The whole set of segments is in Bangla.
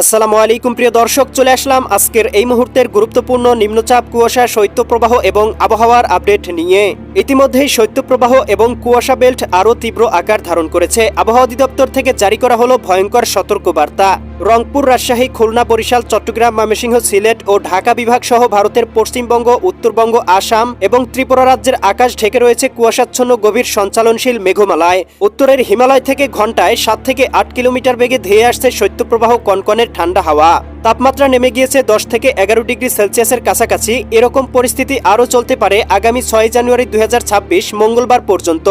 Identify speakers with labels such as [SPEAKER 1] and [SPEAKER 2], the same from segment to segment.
[SPEAKER 1] আসসালামু আলাইকুম, প্রিয় দর্শক, চলে আসলাম আজকের এই মুহূর্তের গুরুত্বপূর্ণ নিম্নচাপ কুয়াশা শৈত্যপ্রবাহ এবং আবহাওয়ার আপডেট নিয়ে। ইতিমধ্যেই শৈত্যপ্রবাহ এবং কুয়াশা বেল্ট আরও তীব্র আকার ধারণ করেছে। আবহাওয়া অধিদপ্তর থেকে জারি করা হলো ভয়ঙ্কর সতর্কবার্তা। রংপুর রাজশাহী, খুলনা, বরিশাল, চট্টগ্রাম, ময়মনসিংহ, সিলেট ও ঢাকা বিভাগ সহ ভারতের পশ্চিমবঙ্গ, উত্তরবঙ্গ, আসাম এবং ত্রিপুরা রাজ্যের আকাশ ঢেকে রয়েছে কুয়াশাচ্ছন্ন গভীর সঞ্চালনশীল মেঘমালায়। উত্তরের হিমালয় থেকে ঘন্টায় সাত থেকে আট কিলোমিটার বেগে ধেয়ে আসছে শৈত্যপ্রবাহ কনকনের ঠান্ডা হাওয়া। তাপমাত্রা নেমে গিয়েছে দশ থেকে এগারো ডিগ্রি সেলসিয়াসের কাছাকাছি। এরকম পরিস্থিতি আরও চলতে পারে আগামী ছয় জানুয়ারি দু হাজার ছাব্বিশ মঙ্গলবার পর্যন্ত।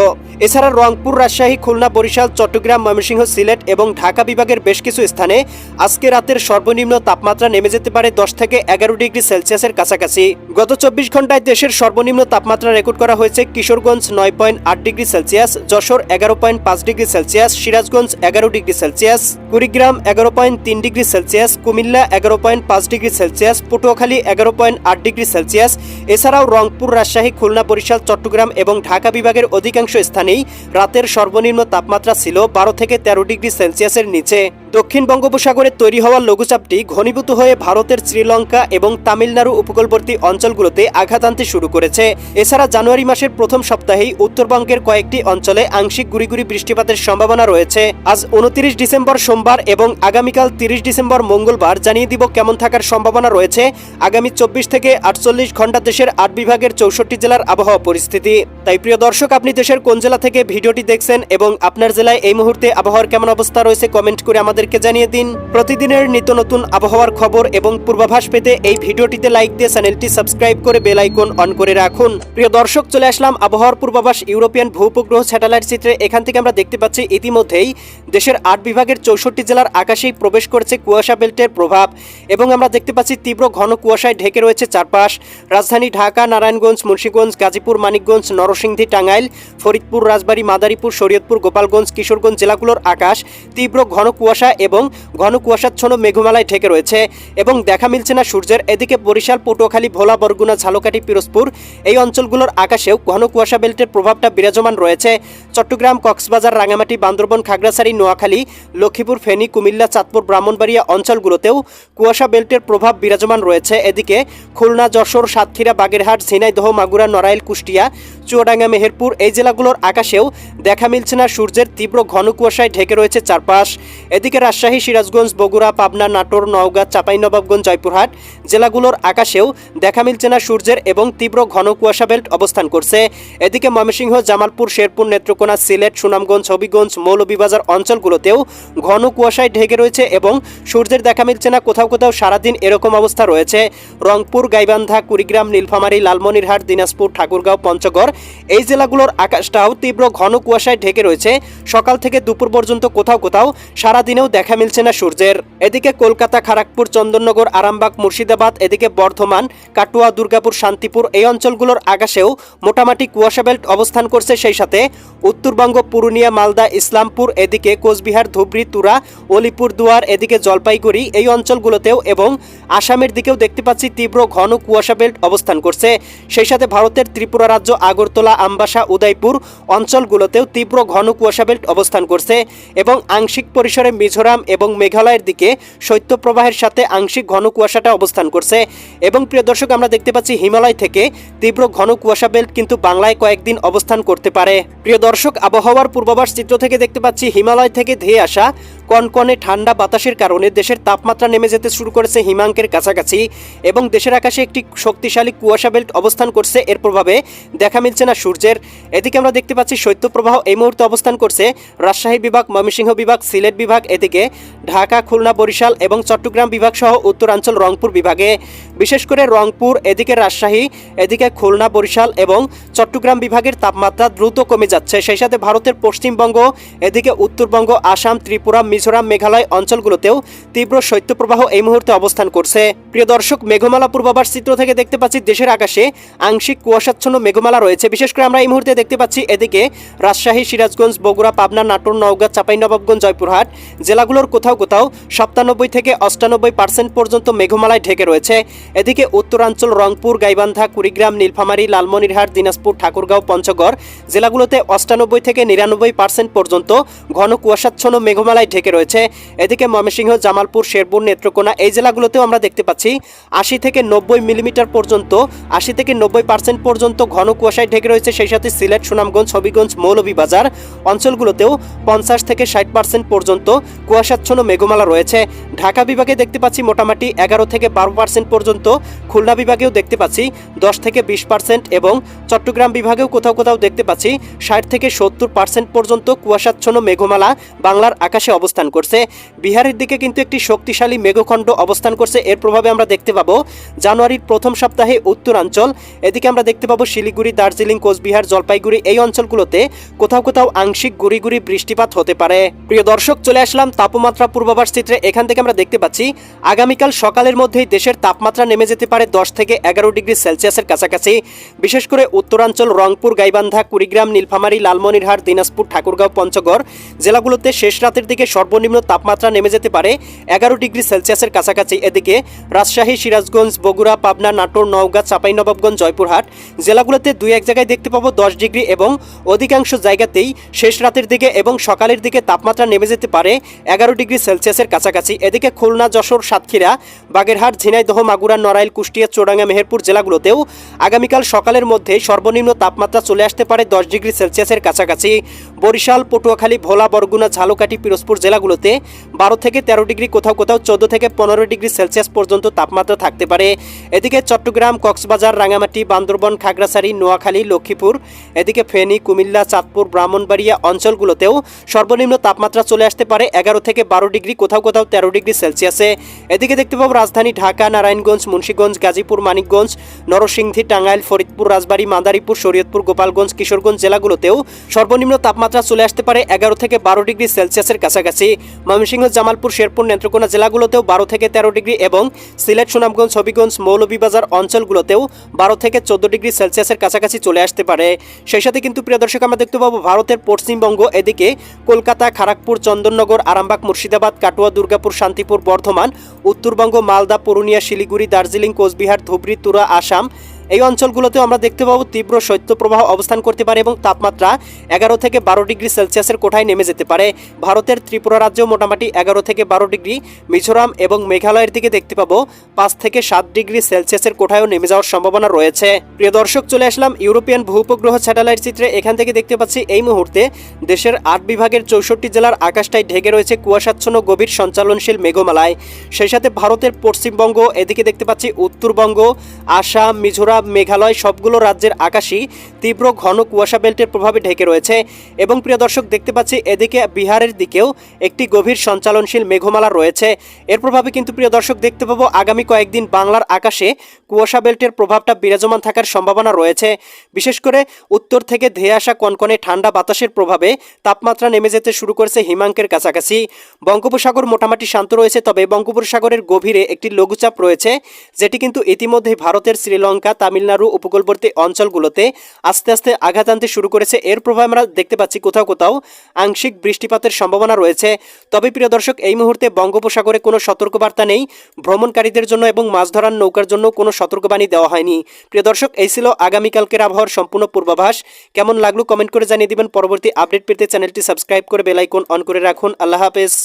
[SPEAKER 1] এছাড়া রংপুর, রাজশাহী, খুলনা, বরিশাল, চট্টগ্রাম, ময়মনসিংহ, সিলেট এবং ঢাকা বিভাগের বেশ কিছু স্থানে আজকে রাতের সর্বনিম্ন তাপমাত্রা নেমে যেতে পারে দশ থেকে এগারো ডিগ্রি সেলসিয়াসের কাছাকাছি। গত চব্বিশ ঘন্টায় দেশের সর্বনিম্ন তাপমাত্রা রেকর্ড করা হয়েছে কিশোরগঞ্জ নয় পয়েন্ট আট ডিগ্রি সেলসিয়াস, যশোর এগারো পয়েন্ট পাঁচ ডিগ্রি সেলসিয়াস, সিরাজগঞ্জ এগারো ডিগ্রি সেলসিয়াস, কুড়িগ্রাম এগারো পয়েন্ট তিন ডিগ্রি সেলসিয়াস, কুমিল্লা এগারো পয়েন্ট পাঁচ ডিগ্রি সেলসিয়াস, পটুয়াখালী এগারো পয়েন্ট আট ডিগ্রি সেলসিয়াস। এছাড়াও রংপুর, রাজশাহী, খুলনা, বরিশাল, চট্টগ্রাম এবং ঢাকা বিভাগের অধিকাংশ স্থানেই রাতের সর্বনিম্ন তাপমাত্রা ছিল বারো থেকে তেরো ডিগ্রি সেলসিয়াসের নিচে। দক্ষিণ বঙ্গোপসাগরে তৈরি হওয়া লঘুচাপটি ঘনীভূত হয়ে ভারতের শ্রীলঙ্কা এবং তামিলনাড়ু উপকূলবর্তী অঞ্চলগুলোতে আঘাত আনতে শুরু করেছে। এছাড়া জানুয়ারি মাসের প্রথম সপ্তাহেই উত্তরবঙ্গের কয়েকটি অঞ্চলে আংশিক গুড়িগুড়ি বৃষ্টিপাতের সম্ভাবনা রয়েছে। আজ উনত্রিশ ডিসেম্বর সোমবার এবং আগামীকাল তিরিশ ডিসেম্বর মঙ্গলবার জানিয়ে দিব কেমন থাকার সম্ভাবনা রয়েছে। আগামী চব্বিশ থেকে আটচল্লিশ ঘণ্টা দেশের আট বিভাগের চৌষট্টি জেলার আবহাওয়া পরিস্থিতি। তাই প্রিয় দর্শক, আপনি দেশের কোন জেলা থেকে ভিডিওটি দেখছেন এবং আপনার জেলায় এই মুহূর্তে আবহাওয়ার কেমন অবস্থা রয়েছে কমেন্ট করে আমাদেরকে জানিয়ে দিন, প্রতিদিনের নিত্য নতুন আবহাওয়ার খবর এবং পূর্বাভাস পেতে এই ভিডিওটিতে লাইক দিয়ে চ্যানেলটি সাবস্ক্রাইব করে বেল আইকন অন করে রাখুন। প্রিয় দর্শক, চলে আসলাম আবহাওয়ার পূর্বাভাস ইউরোপিয়ান ভূপগ্রহ স্যাটেলাইট চিত্রে। এখান থেকে আমরা দেখতে পাচ্ছি ইতিমধ্যেই দেশের আট বিভাগের চৌষট্টি জেলার আকাশেই প্রবেশ করেছে কুয়াশা বেল্টের প্রভাব এবং আমরা দেখতে পাচ্ছি তীব্র ঘন কুয়াশায় ঢেকে রয়েছে চারপাশ। রাজধানী ঢাকা, নারায়ণগঞ্জ, মুন্সীগঞ্জ, গাজীপুর, মানিকগঞ্জ, নরসিংদী, টাঙ্গাইল, ফরিদপুর, রাজবাড়ী, মাদারীপুর, শরীয়তপুর, গোপালগঞ্জ, কিশোরগঞ্জ জেলাগুলোর আকাশ তীব্র ঘন কুয়াশা এবং ঘন কুয়াশাচ্ছন্ন মেঘমালায় ঢেকে রয়েছে এবং দেখা মিলছে না সূর্যের। এদিকে বরিশাল, পটুয়াখালী, ভোলা, বরগুনা, ঝালকাঠি, পিরোজপুর এই অঞ্চলগুলোর আকাশেও ঘন কুয়াশা বেল্টের প্রভাবটা বিরাজমান রয়েছে। চট্টগ্রাম, কক্সবাজার রাঙামাটি বান্দরবন, খাগড়াছড়ি, নোয়াখালী, লক্ষ্মীপুর, ফেনী, কুমিল্লা, চাঁদপুর, ব্রাহ্মণবাড়িয়া অঞ্চলগুলোতেও কুয়াশা বেল্টের প্রভাব বিরাজমান রয়েছে। এদিকে খুলনা, যশোর, সাতক্ষীরা, বাগেরহাট, ঝিনাইদহ, মাগুরা, নড়াইল, কুষ্টিয়া চুয়াডাঙ্গা, মেহেরপুর এই জেলাগুলোর আকাশেও দেখা মিলছে না। সূর্যের তীব্র ঘন কুয়াশায় ঢেকে রয়েছে চারপাশ। এদিকে রাজশাহী, সিরাজগঞ্জ, বগুড়া, পাবনা, নাটোর, নওগাঁ চাঁপাইনবাবগঞ্জ জয়পুরহাট জেলাগুলোর আকাশেও দেখা মিলছে না সূর্যের এবং তীব্র ঘন কুয়াশা বেল্ট অবস্থান করছে। এদিকে ময়মনসিংহ, জামালপুর, শেরপুর, নেত্রকোনা, সিলেট, সুনামগঞ্জ, হবিগঞ্জ, মৌলভীবাজার অঞ্চলগুলোতেও ঘন কুয়াশায় ঢেকে রয়েছে এবং সূর্যের দেখা মিলছে না। কোথাও কোথাও সারাদিন এরকম অবস্থা রয়েছে। রংপুর, গাইবান্ধা, কুড়িগ্রাম, নীলফামারী, লালমনিরহাট, দিনাজপুর, ঠাকুরগাঁও, পঞ্চগড় এই জেলাগুলোর আকাশটাও তীব্র ঘন কুয়াশায় ঢেকে রয়েছে। সকাল থেকে দুপুর পর্যন্ত কোথাও কোথাও সারাদিনেও দেখা মিলছে না সূর্যের। এদিকে কলকাতা খড়গপুর চন্দননগর, আরামবাগ, মুর্শিদাবাদ, এদিকে বর্ধমান, কাটুয়া, দুর্গাপুর, শান্তিপুর এই অঞ্চলগুলোর আকাশেও মোটামুটি কুয়াশা বেল্ট অবস্থান করছে সেই সাথে উত্তরবঙ্গ, পুরুলিয়া, মালদা, ইসলামপুর, এদিকে কোচবিহার, ধুবড়ি, তুরা, অলিপুর দুয়ার, এদিকে জলপাইগুড়ি এই অঞ্চলগুলোতেও এবং আসামের দিকেও দেখতে পাচ্ছি তীব্র ঘন কুয়াশা বেল্ট অবস্থান করছে। সেই সাথে ভারতের ত্রিপুরা রাজ্য আগরতলা, আমবাসা, উদয়পুর অঞ্চলগুলোতেও তীব্র ঘন কুয়াশা বেল্ট অবস্থান করছে এবং আংশিক পরিসরে মিজোরাম এবং মেঘালয়ের দিকে শৈত্যপ্রবাহের সাথে আংশিক ঘন কুয়াশাটা অবস্থান করছে। এবং প্রিয় দর্শক, আমরা দেখতে পাচ্ছি হিমালয় থেকে তীব্র ঘন কুয়াশা বেল্ট কিন্তু বাংলায় কয়েকদিন অবস্থান করতে পারে। প্রিয় দর্শক, আবহাওয়ার পূর্বাভাস চিত্র থেকে দেখতে পাচ্ছি হিমালয় থেকে ধেয়ে আসা কনকনে ঠান্ডা বাতাসের কারণে দেশের তাপমাত্রা নেমে যেতে শুরু করেছে হিমাঙ্কের কাছাকাছি এবং দেশের আকাশে একটি শক্তিশালী কুয়াশা বেল্ট অবস্থান করছে। এর প্রভাবে দেখা মিলছে না সূর্যের। এদিকে আমরা দেখতে পাচ্ছি শৈত্যপ্রবাহ এই মুহূর্তে অবস্থান করছে। রাজশাহী বিভাগ, ময়মনসিংহ বিভাগ, সিলেট বিভাগ, এদিকে ঢাকা, খুলনা, বরিশাল এবং চট্টগ্রাম বিভাগ সহ উত্তরাঞ্চল রংপুর বিভাগে, বিশেষ করে রংপুর, এদিকে রাজশাহী, এদিকে খুলনা, বরিশাল এবং চট্টগ্রাম বিভাগের তাপমাত্রা দ্রুত কমে যাচ্ছে। সেই সাথে ভারতের পশ্চিমবঙ্গ, এদিকে উত্তরবঙ্গ, আসাম, ত্রিপুরা, মিজোরাম, মেঘালয় অঞ্চলগুলোতেও তীব্র শৈত্যপ্রবাহ এই মুহূর্তে অবস্থান করছে। প্রিয় দর্শক, মেঘমালা পূর্বাভাস চিত্র থেকে দেখতে পাচ্ছি দেশের আকাশে আংশিক কুয়াশাচ্ছন্ন মেঘমালা রয়েছে। বিশেষ করে আমরা এই মুহূর্তে দেখতে পাচ্ছি এদিকে রাজশাহী, সিরাজগঞ্জ, বগুড়া, পাবনা, নাটোর, নওগাঁ, চাঁপাইনবাবগঞ্জ, জয়পুরহাট, জেলাগুলোর কোথাও কোথাও কোথাও সাতানব্বই থেকে অষ্টানব্বই পার্সেন্ট পর্যন্ত মেঘমালায় ঢেকে রয়েছে। এদিকে উত্তরাঞ্চল, রংপুর, গাইবান্ধা, কুড়িগ্রাম, নীলফামারী, লালমনিরহাট, দিনাজপুর, ঠাকুরগাঁও, পঞ্চগড় জেলাগুলোতে অষ্টানব্বই থেকে নিরানব্বই পার্সেন্ট পর্যন্ত ঘন কুয়াশাচ্ছন্ন মেঘমালায় ঢেকে রয়েছে। এদিকে ময়মনসিংহ, জামালপুর, শেরপুর, নেত্রকোনা এই জেলাগুলোতেও আমরা দেখতে পাচ্ছি আশি থেকে নব্বই মিলিমিটার পর্যন্ত, আশি থেকে নব্বই পার্সেন্ট পর্যন্ত ঘন কুয়াশায় ঢেকে রয়েছে। সেই সাথে সিলেট, সুনামগঞ্জ, হবিগঞ্জ, মৌলভীবাজার অঞ্চলগুলোতেও পঞ্চাশ থেকে ষাট পার্সেন্ট পর্যন্ত কুয়াশাচ্ছন্ন মেঘমালা রয়েছে। ঢাকা বিভাগে দেখতে পাচ্ছি মোটামুটি এগারো থেকে বারো পার্সেন্ট পর্যন্ত, খুলনা বিভাগেও দেখতে পাচ্ছি দশ থেকে বিশ পার্সেন্ট এবং চট্টগ্রাম বিভাগেও কোথাও কোথাও দেখতে পাচ্ছি ষাট থেকে সত্তর পার্সেন্ট পর্যন্ত কুয়াশাচ্ছন্ন মেঘমালা বাংলার আকাশে অবস্থান করছে। বিহারের দিকে কিন্তু একটি শক্তিশালী মেঘখণ্ড অবস্থান করছে, এর প্রভাবে আমরা দেখতে পাবো জানুয়ারির প্রথম সপ্তাহে উত্তরাঞ্চল, এদিকে আমরা দেখতে পাবো শিলিগুড়ি, দার্জিলিং, কোচবিহার, জলপাইগুড়ি এই অঞ্চলগুলোতে কোথাও কোথাও আংশিক গুড়ি গুড়ি বৃষ্টিপাত হতে পারে। প্রিয় দর্শক, চলে আসলাম তাপমাত্রা পূর্বাভাস চিত্রে এখান থেকে আমরা দেখতে পাচ্ছি, আগামীকাল সকালের মধ্যেই দেশের তাপমাত্রা নেমে যেতে পারে দশ থেকে এগারো ডিগ্রি সেলসিয়াসের কাছাকাছি। বিশেষ করে উত্তরাঞ্চল, রংপুর, গাইবান্ধা, কুড়িগ্রাম, নীলফামারী, লালমনিরহাট, দিনাজপুর, ঠাকুরগাঁও, পঞ্চগড় জেলাগুলোতে শেষ রাতের দিকে সর্বনিম্ন তাপমাত্রা নেমে যেতে পারে এগারো ডিগ্রি সেলসিয়াসের কাছাকাছি। এদিকে রাজশাহী, সিরাজগঞ্জ, বগুড়া, পাবনা, নাটোর, নওগাঁ, চাঁপাইনবাবগঞ্জ, জয়পুরহাট জেলাগুলোতে দুই এক জায়গায় দেখতে পাবো দশ ডিগ্রি এবং অধিকাংশ জায়গাতেই শেষ রাতের দিকে এবং সকালের দিকে তাপমাত্রা নেমে যেতে পারে এগারো ডিগ্রি সেলসিয়াসের কাছাকাছি। এদিকে খুলনা, যশোর, সাতক্ষীরা, বাগেরহাট, ঝিনাইদহ, মাগুরা, নড়াইল, কুষ্টিয়া, চোরাঙ্গা, মেহেরপুর জেলাগুলোতেও আগামীকাল সকালের মধ্যে সর্বনিম্ন তাপমাত্রা চলে আসতে পারে দশ ডিগ্রি সেলসিয়াসের কাছাকাছি। বরিশাল, পটুয়াখালী, ভোলা, বরগুনা, ঝালকাঠি, পিরোজপুর জেলাগুলোতে বারো থেকে তেরো ডিগ্রি, কোথাও কোথাও চোদ্দ থেকে পনেরো ডিগ্রি সেলসিয়াস পর্যন্ত তাপমাত্রা থাকতে পারে। এদিকে চট্টগ্রাম, কক্সবাজার রাঙামাটি বান্দরবন, খাগড়াছড়ি, নোয়াখালী, লক্ষ্মীপুর, এদিকে ফেনী, কুমিল্লা, চাঁদপুর, ব্রাহ্মণবাড়িয়া অঞ্চলগুলোতেও সর্বনিম্ন তাপমাত্রা চলে আসতে পারে এগারো থেকে বারো ডিগ্রি, কোথাও কোথাও তেরো ডিগ্রি সেলসিয়াসে। এদিকে দেখতে পাবো রাজধানী ঢাকা, নারায়ণগঞ্জ, মুন্সীগঞ্জ, গাজীপুর, মানিকগঞ্জ, নরসিংদী, টাঙ্গাইল, ফরিদপুর, রাজবাড়ী, মাদারীপুর, শরীয়তপুর, গোপালগঞ্জ, কিশোরগঞ্জ জেলাগুলোতেও সর্বনিম্ন তাপমাত্রা চলে আসতে পারে এগারো থেকে বারো ডিগ্রি সেলসিয়াসের কাছাকাছি। ময়মনসিংহ, জামালপুর, শেরপুর, নেত্রকোনা জেলাগুলোতেও বারো থেকে তেরো ডিগ্রি এবং সিলেট, সুনামগঞ্জ, হবিগঞ্জ, মৌলভীবাজার অঞ্চলগুলোতেও বারো থেকে চোদ্দ ডিগ্রি সেলসিয়াসের কাছাকাছি চলে আসতে পারে। সেই সাথে কিন্তু প্রিয় দর্শক, আমরা দেখতে পাবো ভারতের পশ্চিমবঙ্গ, এদিকে কলকাতা খড়গপুর চন্দননগর, আরামবাগ, মুর্শিদাবাদ কাটোয়া দুর্গাপুর শান্তিপুর বর্ধমান উত্তরবঙ্গ মালদা পুরুলিয়া শিলিগুড়ি দার্জিলিং কোচবিহার ধুবড়ী তুরা আসাম এই অঞ্চলগুলোতেও আমরা দেখতে পাবো তীব্র শৈত্যপ্রবাহ অবস্থান করতে পারে এবং তাপমাত্রা এগারো থেকে বারো ডিগ্রি সেলসিয়াসের কোঠায় নেমে যেতে পারে। ভারতের ত্রিপুরা রাজ্যেও মোটামুটি এগারো থেকে বারো ডিগ্রি, মিজোরাম এবং মেঘালয়ের দিকে দেখতে পাবো পাঁচ থেকে সাত ডিগ্রি সেলসিয়াসের কোঠায়ও নেমে যাওয়ার সম্ভাবনা রয়েছে। প্রিয় দর্শক, চলে আসলাম ইউরোপিয়ান ভূপগ্রহ স্যাটেলাইট চিত্রে। এখান থেকে দেখতে পাচ্ছি এই মুহূর্তে দেশের আট বিভাগের চৌষট্টি জেলার আকাশটায় ঢেকে রয়েছে কুয়াশাচ্ছন্ন গভীর সঞ্চালনশীল মেঘমালায়। সেই সাথে ভারতের পশ্চিমবঙ্গ, এদিকে দেখতে পাচ্ছি উত্তরবঙ্গ, আসাম, মিজোরাম মেঘালয় সবগুলো রাজ্যের আকাশই তীব্র ঘন কুয়াশা বেল্টের প্রভাবে ঢেকে রয়েছে এবং প্রিয় দর্শক, দেখতে পাচ্ছি এদিকে বিহারের দিকেও একটি গভীর সঞ্চালনশীল মেঘমালা রয়েছে। এর প্রভাবে কিন্তু প্রিয় দর্শক, দেখতে পাবো আগামী কয়েকদিন বাংলার আকাশে কুয়াশা বেল্টের প্রভাবটা বিরাজমান থাকার সম্ভাবনা রয়েছে। বিশেষ করে উত্তর থেকে ধেয়ে আসা কনকনে ঠান্ডা বাতাসের প্রভাবে তাপমাত্রা নেমে যেতে শুরু করেছে হিমাঙ্কের কাছাকাছি। বঙ্গোপসাগর মোটামুটি শান্ত রয়েছে, তবে বঙ্গোপসাগরের গভীরে একটি লঘুচাপ রয়েছে, যেটি কিন্তু ইতিমধ্যে ভারতের শ্রীলঙ্কা তামিলনাড়ু উপকূলবর্তী অঞ্চলগুলোতে আস্তে আস্তে আঘাত আনতে শুরু করেছে। এর প্রভাব আমরা দেখতে পাচ্ছি কোথাও কোথাও। আংশিক বৃষ্টিপাতের সম্ভাবনা রয়েছে। তবে প্রিয় দর্শক, এই মুহূর্তে বঙ্গোপসাগরে কোনো সতর্কবার্তা নেই। ভ্রমণকারীদের জন্য এবং মাছ ধরার নৌকার জন্য কোনো সতর্কবাণী দেওয়া হয়নি। প্রিয় দর্শক, এই ছিল আগামীকালকের আবহাওয়ার সম্পূর্ণ পূর্বাভাস। কেমন লাগল কমেন্ট করে জানিয়ে দিবেন। পরবর্তী আপডেট পেতে চ্যানেলটি সাবস্ক্রাইব করে বেলাইকন অন করে রাখুন। আল্লাহ হাফেজ।